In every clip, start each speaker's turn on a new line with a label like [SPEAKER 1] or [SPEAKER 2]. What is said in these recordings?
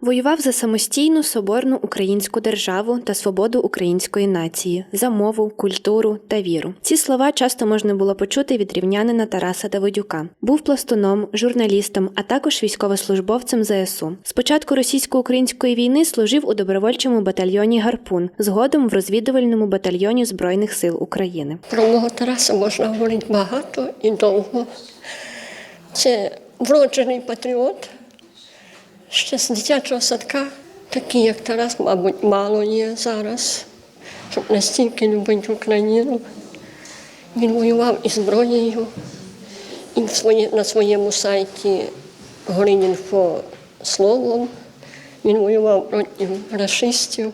[SPEAKER 1] Воював за самостійну соборну українську державу та свободу української нації, за мову, культуру та віру. Ці слова часто можна було почути від рівнянина Тараса Давидюка. Був пластуном, журналістом, а також військовослужбовцем ЗСУ. З початку російсько-української війни служив у добровольчому батальйоні Гарпун, згодом в розвідувальному батальйоні Збройних сил України.
[SPEAKER 2] Про мого Тараса можна говорити багато і довго. Це вроджений патріот. Ще з дитячого садка, такий, як Тарас, мабуть, мало є зараз, щоб настільки любить Україну. Він воював із зброєю. І на своєму сайті Горинінфо словом. Він воював проти расистів,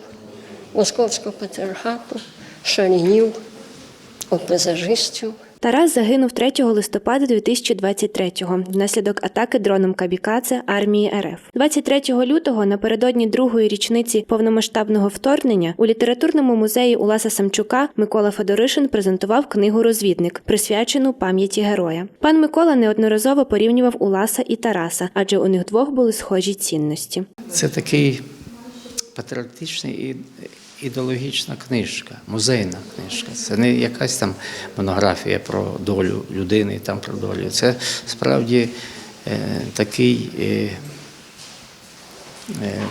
[SPEAKER 2] Московського патріархату, шаріїв, опезажистів.
[SPEAKER 1] Тарас загинув 3 листопада 2023-го внаслідок атаки дроном Кабікадзе армії РФ. 23 лютого, напередодні другої річниці повномасштабного вторгнення, у літературному музеї Уласа Самчука Микола Федоришин презентував книгу Розвідник, присвячену пам'яті героя. Пан Микола неодноразово порівнював Уласа і Тараса, адже у них двох були схожі цінності.
[SPEAKER 3] Це такий патріотичний і ідеологічна книжка, музейна книжка. Це не якась там монографія про долю людини, там про долю. Це справді е, такий, е, е,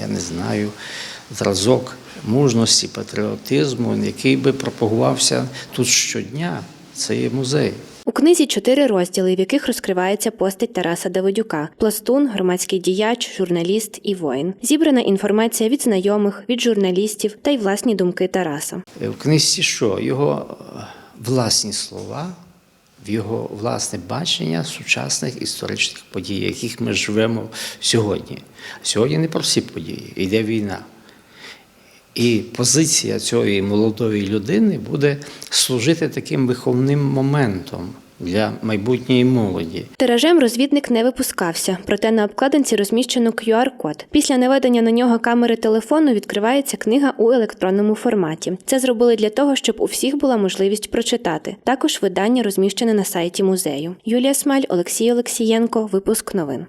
[SPEAKER 3] я не знаю, зразок мужності, патріотизму, який би пропагувався тут щодня. Це є музей.
[SPEAKER 1] У книзі чотири розділи, в яких розкривається постать Тараса Давидюка: пластун, громадський діяч, журналіст і воїн. Зібрана інформація від знайомих, від журналістів та й власні думки Тараса.
[SPEAKER 3] Е, В книжці що? Його е, власні слова, В його власне бачення сучасних історичних подій, яких ми живемо сьогодні. Сьогодні не про всі події, йде війна. І позиція цієї молодої людини буде служити таким виховним моментом для майбутньої молоді.
[SPEAKER 1] Тиражем розвідник не випускався, проте на обкладинці розміщено QR-код. Після наведення на нього камери телефону відкривається книга у електронному форматі. Це зробили для того, щоб у всіх була можливість прочитати. Також видання розміщене на сайті музею. Юлія Смаль, Олексій Олексієнко. Випуск новин.